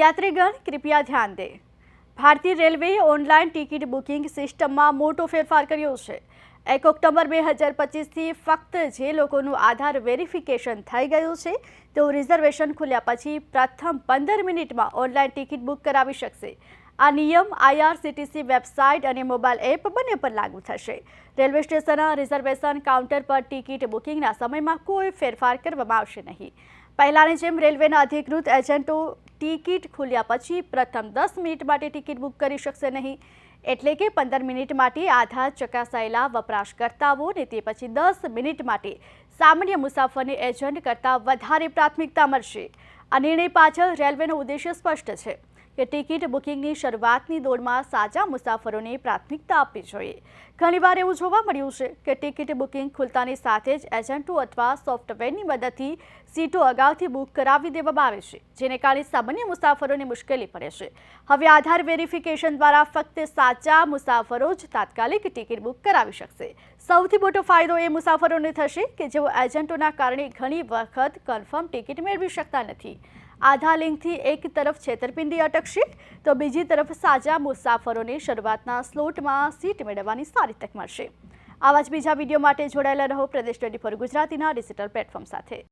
યાત્રીગણ, કૃપયા ધ્યાન દે. ભારતીય રેલવેએ ઓનલાઈન ટિકિટ બુકિંગ સિસ્ટમમાં મોટો ફેરફાર કર્યો છે. એક ઓક્ટોબર બે હજાર પચીસથી ફક્ત જે લોકોનું આધાર વેરિફિકેશન થઈ ગયું છે, તેઓ રિઝર્વેશન ખુલ્યા પછી પ્રથમ પંદર મિનિટમાં ઓનલાઈન ટિકિટ બુક કરાવી શકશે. આ નિયમ આઈઆરસીટીસી વેબસાઇટ અને મોબાઈલ એપ બંને પર લાગુ થશે. રેલવે સ્ટેશનના રિઝર્વેશન કાઉન્ટર પર ટિકિટ બુકિંગના સમયમાં કોઈ ફેરફાર કરવામાં આવશે નહીં. પહેલાંની જેમ રેલવેના અધિકૃત એજન્ટો ટિકિટ ખુલ્યા પછી પ્રથમ દસ મિનિટ માટે ટિકિટ બુક કરી શકશે નહીં. એટલે કે પંદર મિનિટ માટે આધાર ચકાસાયેલા વપરાશકર્તાઓ ને તે પછી દસ મિનિટ માટે સામાન્ય મુસાફરને એજન્ટ કરતાં વધારે પ્રાથમિકતા મળશે. આ નિર્ણય પાછળ રેલવેનો ઉદ્દેશ્ય સ્પષ્ટ છે. કે ટિકિટ બુકિંગની શરૂઆતની દોડમાં સાચા મુસાફરોને પ્રાથમિકતા આપવી જોઈએ. ઘણીવાર એવું જોવા મળ્યું છે કે ટિકિટ બુકિંગ ખુલતાની સાથે જ એજન્ટો અથવા સોફ્ટવેરની મદદથી સીટો અગાઉથી બુક કરાવી દેવામાં આવે છે, જેને કારણે સામાન્ય મુસાફરોને મુશ્કેલી પડે છે. હવે આધાર વેરિફિકેશન દ્વારા ફક્ત સાચા મુસાફરો જ તાત્કાલિક ટિકિટ બુક કરાવી શકશે. સૌથી મોટો ફાયદો એ મુસાફરોને થશે કે જેઓ એજન્ટોના કારણે ઘણી વખત કન્ફર્મ ટિકિટ મેળવી શકતા નથી. આધાર લિંકથી એક તરફ છેતરપિંડી અટકશે તો બીજી તરફ સાજા મુસાફરોને શરૂઆતના સ્લોટમાં સીટ મેળવવાની સારી તક મળશે. આવા જ બીજા વીડિયો માટે જોડાયેલા રહો પ્રદેશ ટ્વેન્ટી ફોર ગુજરાતીના ડિજિટલ પ્લેટફોર્મ સાથે.